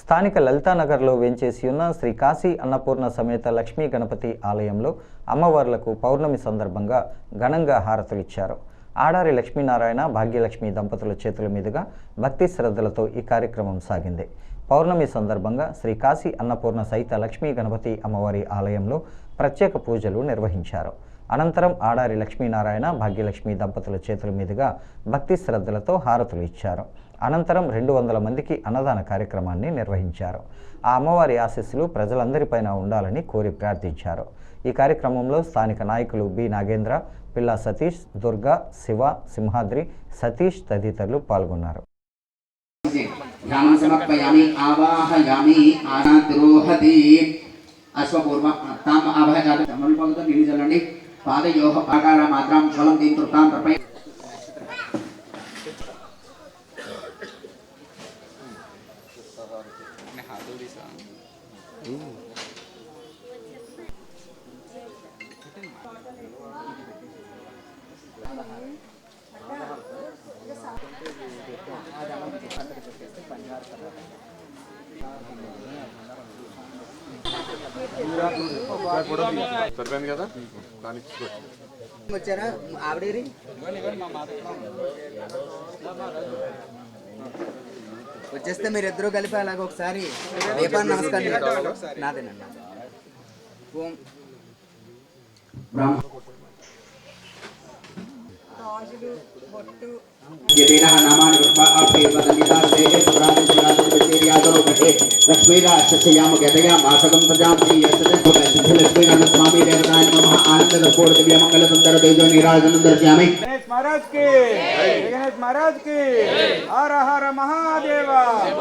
స్థానిక లలితానగర్లో వేంచేసి ఉన్న శ్రీ కాశీ అన్నపూర్ణ సమేత లక్ష్మీ గణపతి ఆలయంలో అమ్మవార్లకు పౌర్ణమి సందర్భంగా ఘనంగా హారతులిచ్చారు ఆడారి లక్ష్మీనారాయణ భాగ్యలక్ష్మి దంపతుల చేతుల మీదుగా భక్తి శ్రద్ధలతో ఈ కార్యక్రమం సాగింది. పౌర్ణమి సందర్భంగా శ్రీ కాశీ అన్నపూర్ణ సహిత లక్ష్మీ గణపతి అమ్మవారి ఆలయంలో ప్రత్యేక పూజలు నిర్వహించారు. అనంతరం ఆడారి లక్ష్మీనారాయణ భాగ్యలక్ష్మి దంపతుల చేతుల మీదుగా భక్తి శ్రద్ధలతో హారతులు ఇచ్చారు. అనంతరం రెండు వందల మందికి అన్నదాన కార్యక్రమాన్ని నిర్వహించారు. ఆ అమ్మవారి ఆశీస్సులు ప్రజలందరిపైన ఉండాలని కోరి ప్రార్థించారు. ఈ కార్యక్రమంలో స్థానిక నాయకులు బి. నాగేంద్ర పిల్లా సతీష్ దుర్గా శివ సింహాద్రి సతీష్ తదితరులు పాల్గొన్నారు. అశ్వపూర్వ తామ ఆభాజాత పాదయోహ మాత్రం జలం దీంతో సరిపోయింది కదా దానికి వచ్చారా? ఆవిడేరి? వచ్చేస్తే మీరు ఇద్దరు కలిపి అలాగ ఒకసారి దీపాన్ని నమస్కారం నాదేనన్నా ఓం బ్రహ్మ यदीनः नामानि कृत्वा आपे वदन्निता सेहे सुरादि सुरादि विचेर्यादो घटे लक्ष्मीराक्षसयाम गतया मासकं प्रजां श्रीयस्य सिद्धिलक्ष्मीनन्द स्वामी देवताय नमः आनंद कर्पूर दिव्य मंगल सुंदर तेजो निराजनं दर्शयामि गणेश महाराज की गणेश महाराज की हर हर महादेव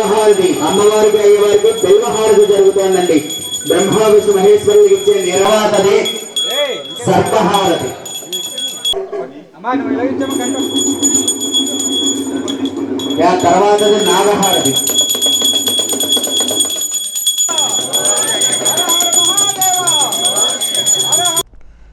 బెల్వహారతి అమ్మవారికి అయ్యవారికి బెల్వహారతి జరుగుతోందండి. బ్రహ్మ విష్ణు మహేశ్వరులకు ఇచ్చే నిర్వాతది సర్పహారతి. తర్వాతది నాగహారతి.